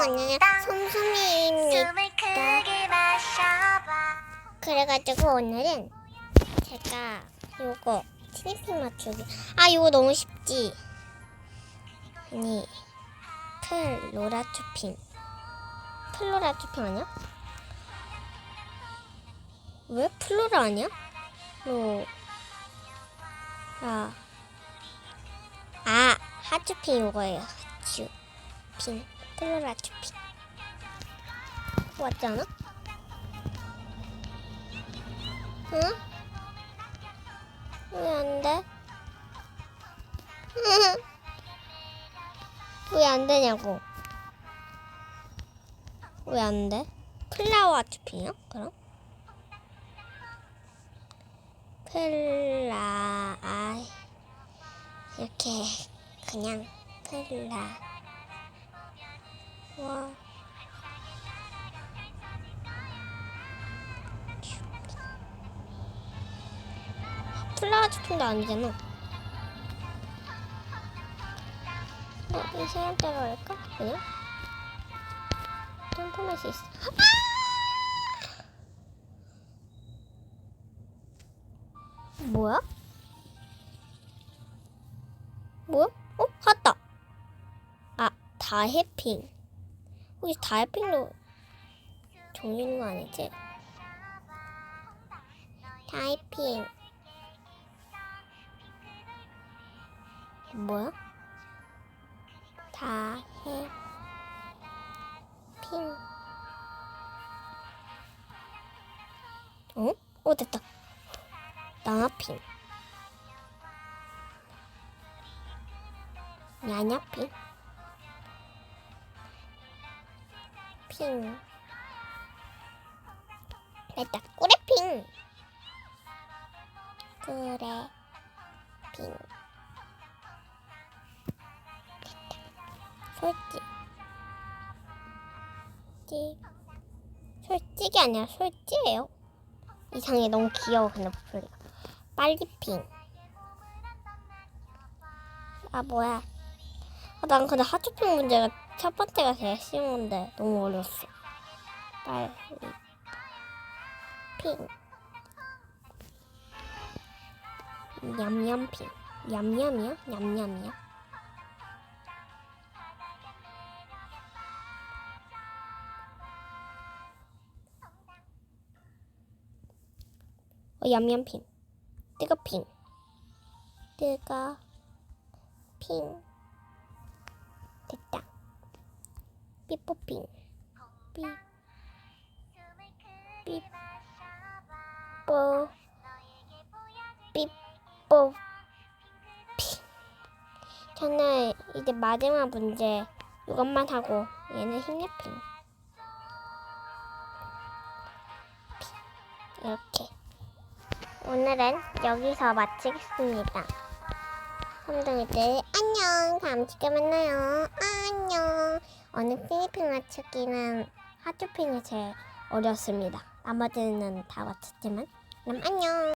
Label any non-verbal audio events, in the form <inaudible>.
오늘은 솜솜이입니다. 숨을 크게 마셔봐 그래가지고 오늘은 제가 요거 티니핑 맞추기. 아 요거 너무 쉽지. 아니 플로라 추핑. 플로라 추핑 아니야? 왜 플로라 아니야? 로. 아. 아 하추핑 요거예요. 하추핑. 맞지 않아? 응? 왜 안 돼? <laughs> 왜 안 되냐고. 왜 안 돼? 플라워 추핑이요? 그럼? 플라, 아, 이렇게, 그냥, 플라. 와. 플라워 추핑도 아니잖아. 어, 이 사람대로 할까? 그냥? 점프할 수 있어. 아! 뭐야? 뭐야? 어? 갔다. 아, 다 해핑. 혹시 다해핑도 종류는 거 아니지? 다해핑. 뭐야? 다해 핑. 어? 어 됐다. 나나핑. 야냐핑. 핑. 됐다. 꾸레핑. 꾸레핑. 솔직. 찌. 솔직이 아니라 솔직이에요. 이상해 너무 귀여워 근데 목소리가. 빨리핑. 아 뭐야? 아, 난 근데 하츄핑 문제가 첫 번째가 제일 쉬운 건데 너무 어려웠어. 빨리. 핑. 냠냠핑. 냠냠이야? 냠냠이야? 어, 얌얌핑. 뜨거핑. 뜨거. 핑. 됐다. 삐뽀핑. 삐. 삐뽀. 삐뽀. 핑. 저는 이제 마지막 문제 이것만 하고 얘는 힘내핑. 이렇게. 오늘은 여기서 마치겠습니다. 선생님들 안녕. 다음 주에 만나요. 안녕. 오늘 필리핀 맞추기는 하트핑이 제일 어렵습니다. 나머지는 다 맞췄지만 그럼 안녕.